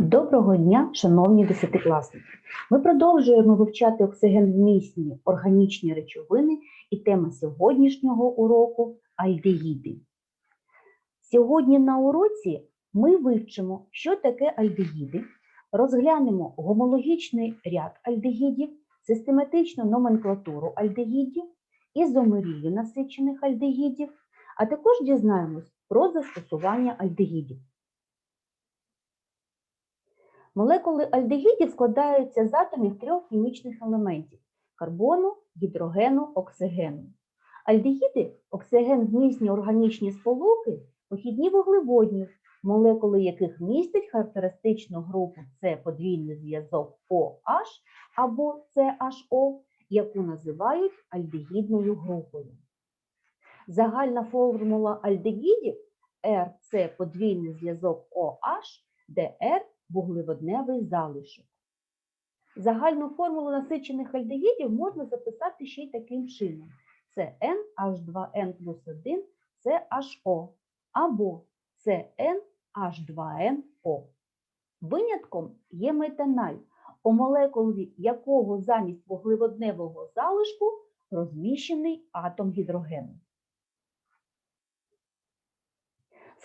Доброго дня, шановні десятикласники! Ми продовжуємо вивчати оксигенвмісні органічні речовини і тема сьогоднішнього уроку альдегіди. Сьогодні на уроці ми вивчимо, що таке альдегіди, розглянемо гомологічний ряд альдегідів, систематичну номенклатуру альдегідів, ізомерію насичених альдегідів, а також дізнаємось про застосування альдегідів. Молекули альдегідів складаються з атомів трьох хімічних елементів карбону, гідрогену, оксигену. Альдегіди оксиген-вмісні органічні сполуки похідні вуглеводнів, молекули яких містять характеристичну групу С подвійний зв'язок OH або CHO, яку називають альдегідною групою. Загальна формула альдегідів RC подвійний зв'язок OH, DR вуглеводневий залишок. Загальну формулу насичених альдегідів можна записати ще й таким чином: це NH2N плюс 1 CHO або CnH2NO. Винятком є метаналь, у молекулі якого замість вуглеводневого залишку розміщений атом гідрогену.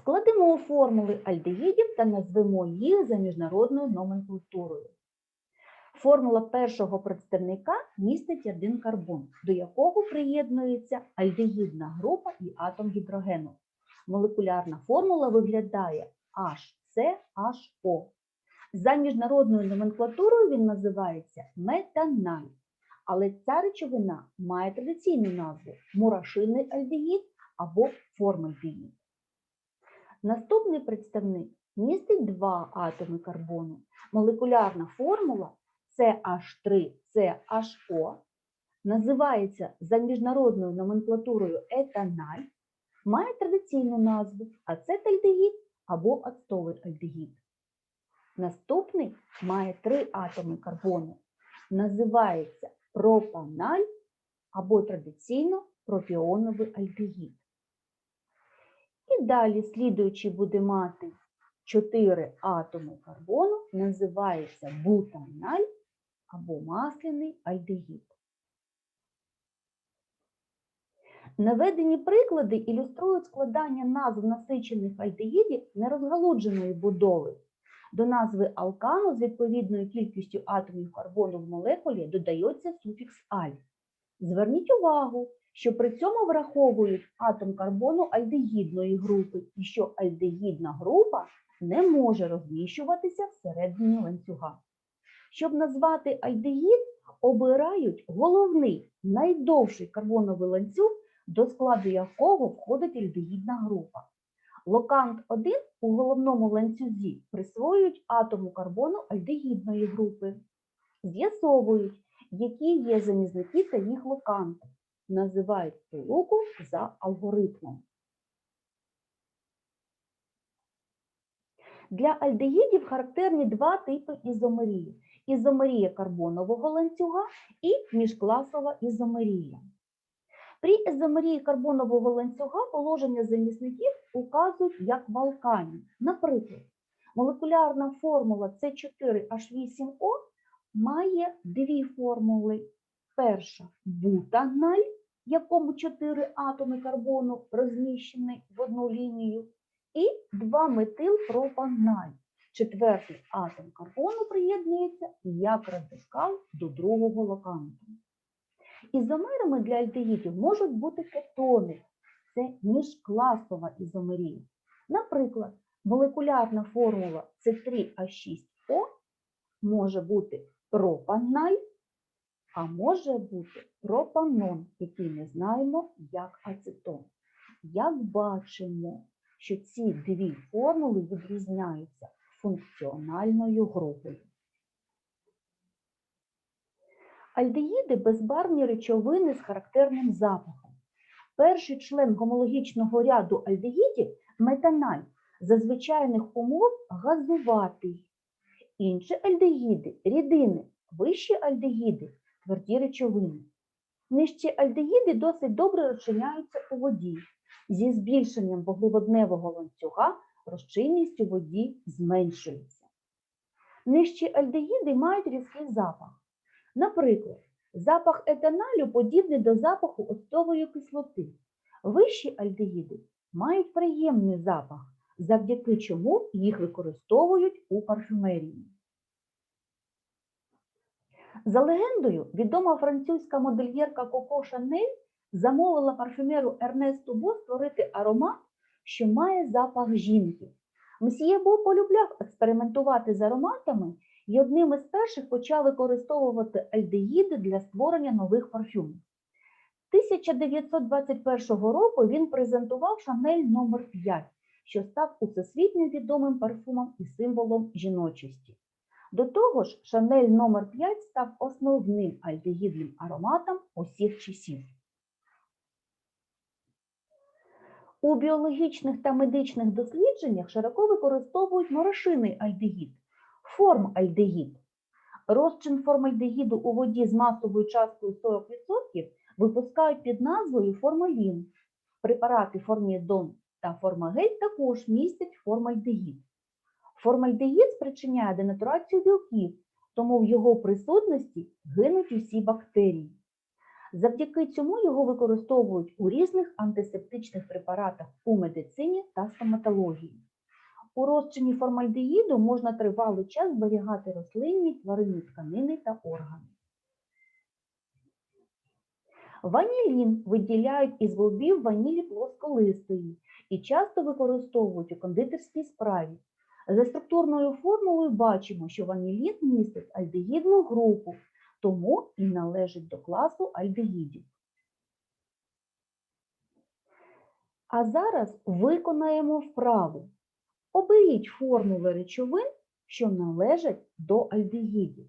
Складемо формули альдегідів та назвемо їх за міжнародною номенклатурою. Формула першого представника містить один карбон, до якого приєднується альдегідна група і атом гідрогену. Молекулярна формула виглядає HCHO. За міжнародною номенклатурою він називається метаналь. Але ця речовина має традиційну назву мурашинний альдегід або формальдегід. Наступний представник містить два атоми карбону. Молекулярна формула CH3CHO називається за міжнародною номенклатурою етаналь, має традиційну назву ацетальдегід або ацтовий альдегід. Наступний має три атоми карбону, називається пропаналь або традиційно пропіоновий альдегід. І далі, слідуючи буде мати 4 атоми карбону, називається бутаналь або масляний альдегід. Наведені приклади ілюструють складання назв насичених альдегідів нерозгалудженої будови. До назви алкану з відповідною кількістю атомів карбону в молекулі додається суфікс аль. Зверніть увагу, що при цьому враховують атом карбону альдегідної групи і що альдегідна група не може розміщуватися всередині ланцюга. Щоб назвати альдегід, обирають головний, найдовший карбоновий ланцюг, до складу якого входить альдегідна група. Локант 1 у головному ланцюзі присвоюють атому карбону альдегідної групи. З'ясовують, які є замісники та їх локанти називають сполуку за алгоритмом. Для альдегідів характерні два типи ізомерії: ізомерія карбонового ланцюга і міжкласова ізомерія. При ізомерії карбонового ланцюга положення замісників указують як в алкані. Наприклад, молекулярна формула С4H8O має дві формули. Перша бутаналь, в якому 4 атоми карбону розміщені в одну лінію, і 2 метилпропаналь. Четвертий атом карбону приєднується як радикал до другого локанту. Ізомерами для альдегідів можуть бути кетони, це міжкласова ізомерія. Наприклад, молекулярна формула С3H6O може бути пропаналь, а може бути пропанон, який ми знаємо як ацетон. Як бачимо, що ці дві формули відрізняються функціональною групою. Альдегіди безбарвні речовини з характерним запахом. Перший член гомологічного ряду альдегідів метаналь за звичайних умов газуватий. Інші альдегіди рідини, вищі альдегіди тверді речовини. Нижчі альдегіди досить добре розчиняються у воді. Зі збільшенням вуглеводневого ланцюга розчинність у воді зменшується. Нижчі альдегіди мають різкий запах. Наприклад, запах етаналю подібний до запаху оцтової кислоти. Вищі альдегіди мають приємний запах, завдяки чому їх використовують у парфюмерії. За легендою, відома французька модельєрка Коко Шанель замовила парфюмеру Ернесту Бо створити аромат, що має запах жінки. Мсьє Бо полюбляв експериментувати з ароматами і одним із перших почав використовувати альдегіди для створення нових парфюмів. 1921 року він презентував Шанель номер 5 що став усесвітньо відомим парфумом і символом жіночості. До того ж, Шанель номер 5 став основним альдегідним ароматом усіх часів. У біологічних та медичних дослідженнях широко використовують морошиний альдегід, формальдегід. Розчин формальдегіду у воді з масовою часткою 40% випускають під назвою формалін. Препарати формідон та формагель також містять формальдегід. Формальдегід спричиняє денатурацію білків, тому в його присутності гинуть усі бактерії. Завдяки цьому його використовують у різних антисептичних препаратах у медицині та стоматології. У розчині формальдегіду можна тривалий час зберігати рослинні, тваринні тканини та органи. Ванілін виділяють із бобів ванілі плосколистої і часто використовують у кондитерській справі. За структурною формулою бачимо, що ванілін містить альдегідну групу, тому і належить до класу альдегідів. А зараз виконаємо вправу. Оберіть формули речовин, що належать до альдегідів.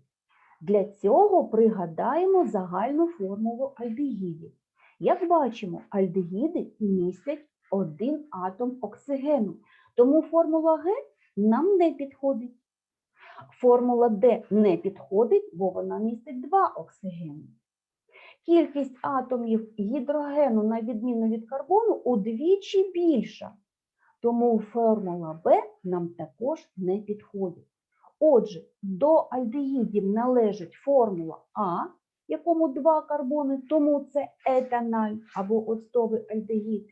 Для цього пригадаємо загальну формулу альдегідів. Як бачимо, альдегіди містять один атом оксигену, тому формула Г нам не підходить. Формула Д не підходить, бо вона містить два оксигени. Кількість атомів гідрогену, на відміну від карбону, удвічі більша, тому формула Б нам також не підходить. Отже, до альдегідів належить формула А, якому два карбони, тому це етаналь або оцтовий альдегід.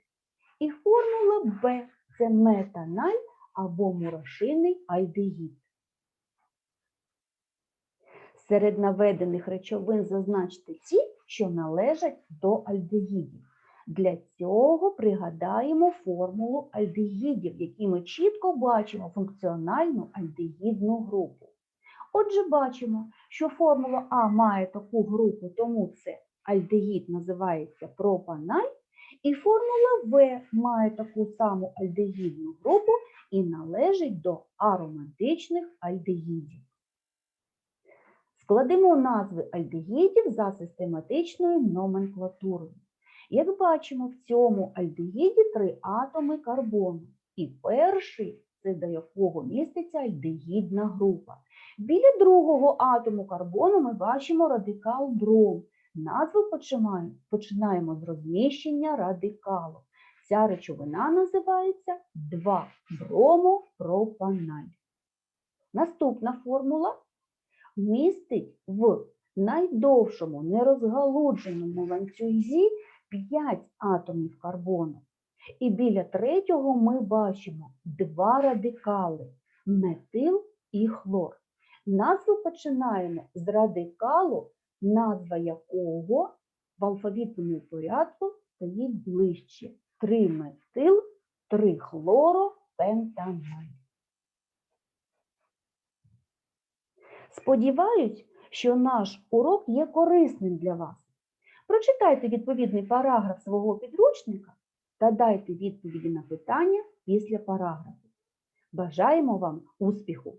І формула Б це метаналь або мурашиний альдегід. Серед наведених речовин зазначте ті, що належать до альдегідів. Для цього пригадаємо формулу альдегідів, які ми чітко бачимо функціональну альдегідну групу. Отже, бачимо, що формула А має таку групу, тому це альдегід називається пропаналь, і формула В має таку саму альдегідну групу і належить до ароматичних альдегідів. Складемо назви альдегідів за систематичною номенклатурою. Як бачимо, в цьому альдегіді три атоми карбону. І перший це до якого міститься альдегідна група. Біля другого атому карбону ми бачимо радикал бром. Назву починаємо, з розміщення радикалу. Ця речовина називається 2-бромопропаналь. Наступна формула містить в найдовшому нерозгалудженому ланцюзі 5 атомів карбону. І біля третього ми бачимо два радикали метил і хлор. Назву починаємо з радикалу, назва якого в алфавітному порядку стоїть ближче. 3 метил, 3 хлоро, пентаналь. Сподіваюсь, що наш урок є корисним для вас. Прочитайте відповідний параграф свого підручника та дайте відповіді на питання після параграфу. Бажаємо вам успіху!